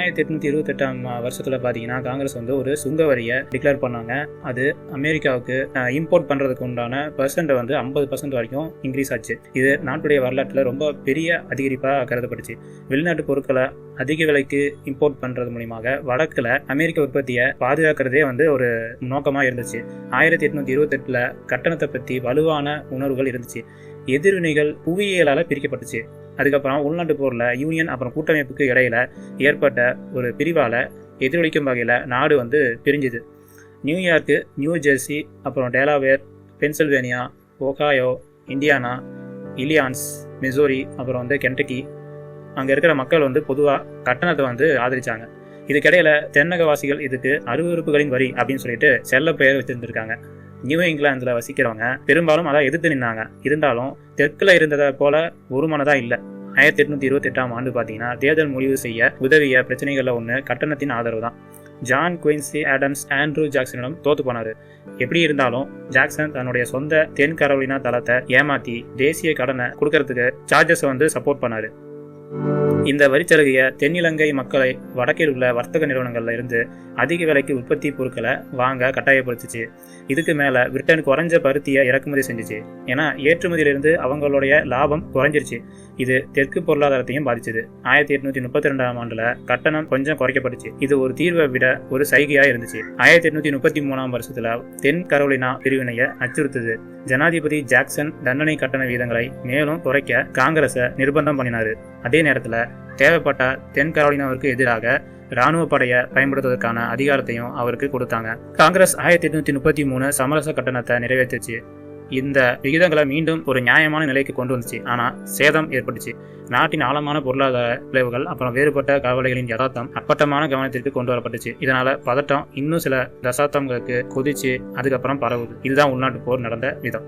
ஆயிரத்தி எட்நூத்தி இருபத்தெட்டாம் வருஷத்துல பாத்தீங்கன்னா காங்கிரஸ் வந்து ஒரு சுங்க வரியை டிக்ளேர் பண்ணாங்க. அது அமெரிக்காவுக்கு இம்போர்ட் பண்றதுக்கு உண்டான பர்சன்ட் வந்து ஐம்பது பர்சன்ட் வரைக்கும் இன்க்ரீஸ் ஆச்சு. இது நாட்டுடைய வரலாற்றில் ரொம்ப பெரிய அதிகரிப்பாக கருதப்பட்டுச்சு. வெளிநாட்டு பொருட்களை அதிக விலைக்கு இம்போர்ட் பண்றது மூலியமாக வடக்குல அமெரிக்க உற்பத்தியை பாதுகாக்கிறதே வந்து ஒரு நோக்கமாக இருந்துச்சு. ஆயிரத்தி எட்நூத்தி இருபத்தெட்டுல கட்டணத்தை பத்தி வலுவான உணர்வுகள் இருந்துச்சு. எதிர்வினைகள் புவியியலால பிரிக்கப்பட்டுச்சு. அதுக்கப்புறம் உள்நாட்டு போரில் யூனியன் அப்புறம் கூட்டமைப்புக்கு இடையில ஏற்பட்ட ஒரு பிரிவால் எதிரொலிக்கும் வகையில் நாடு வந்து பிரிஞ்சுது. நியூயார்க்கு நியூ ஜெர்சி அப்புறம் Delaware Pennsylvania Ohio Indiana Illinois Missouri அப்புறம் வந்து கென்டக்கி அங்கே இருக்கிற மக்கள் வந்து பொதுவாக கட்டணத்தை வந்து ஆதரித்தாங்க இதுக்கிடையில் தென்னகவாசிகள் இதுக்கு அருவறுப்புகளின் வரி அப்படின்னு சொல்லிட்டு செல்ல பெயர் வச்சிருந்திருக்காங்க. நியூ இங்கிலாந்துல வசிக்கிறவங்க பெரும்பாலும் அதை எதிர்த்து நின்னாங்க. இருந்தாலும் தெற்குல இருந்ததை போல ஒரு மனதா இல்லை. ஆயிரத்தி எட்நூத்தி இருபத்தி எட்டாம் ஆண்டு பார்த்தீங்கன்னா தேர்தல் முடிவு செய்ய உதவிய பிரச்சனைகள்ல ஒன்று கட்டணத்தின் ஆதரவு தான். ஜான் குயின்சி ஆடம்ஸ் ஆண்ட்ரூ ஜாக்சனிடம் தோத்து போனாரு. எப்படி இருந்தாலும் ஜாக்சன் தன்னுடைய சொந்த தென் கரோலினா தளத்தை ஏமாத்தி தேசிய கடனை கொடுக்கறதுக்கு சார்ஜஸ் வந்து சப்போர்ட் பண்ணாரு. இந்த வரிச்சலுகையை தென்னிலங்கை மக்களை வடக்கில் உள்ள வர்த்தக நிறுவனங்கள்ல இருந்து அதிக விலைக்கு உற்பத்தி பொருட்களை வாங்க கட்டாயப்படுத்துச்சு. இதுக்கு மேலே பிரிட்டன் குறைஞ்ச பருத்தியை இறக்குமதி செஞ்சுச்சு. ஏன்னா ஏற்றுமதியிலிருந்து அவங்களுடைய லாபம் குறைஞ்சிருச்சு. இது தெற்கு பொருளாதாரத்தையும் பாதிச்சது. ஆயிரத்தி எட்நூத்தி முப்பத்தி ரெண்டாம் ஆண்டுல கட்டணம் கொஞ்சம் குறைக்கப்பட்டுச்சு. இது ஒரு தீர்வை விட ஒரு சைகையா இருந்துச்சு. ஆயிரத்தி எட்நூத்தி முப்பத்தி மூணாம் வருஷத்துல தென் கரோலினா பிரிவினையை அச்சுறுத்துது. ஜனாதிபதி ஜாக்சன் தண்டனை கட்டண வீதங்களை மேலும் குறைக்க காங்கிரஸை நிர்பந்தம் பண்ணினாரு. அதே நேரத்தில் தேவைப்பட்ட தென் கரோலினாவிற்கு எதிராக ராணுவ படையை பயன்படுத்துவதற்கான அதிகாரத்தையும் அவருக்கு கொடுத்தாங்க. காங்கிரஸ் ஆயிரத்தி எட்நூத்தி முப்பத்தி மூணு சமரச கட்டணத்தை நிறைவேற்றுச்சு. இந்த விகிதங்களை மீண்டும் ஒரு நியாயமான நிலைக்கு கொண்டு வந்துச்சு. ஆனால் சேதம் ஏற்பட்டுச்சு. நாட்டின் ஆழமான பொருளாதார விளைவுகள் அப்புறம் வேறுபட்ட கவலைகளின் யதார்த்தம் அப்பட்டமான கவனத்திற்கு கொண்டு வரப்பட்டுச்சு. இதனால பதட்டம் இன்னும் சில தசாப்தங்களுக்கு கொதிச்சு அதுக்கப்புறம் பரவுது. இதுதான் உள்நாட்டு போர் நடந்த விதம்.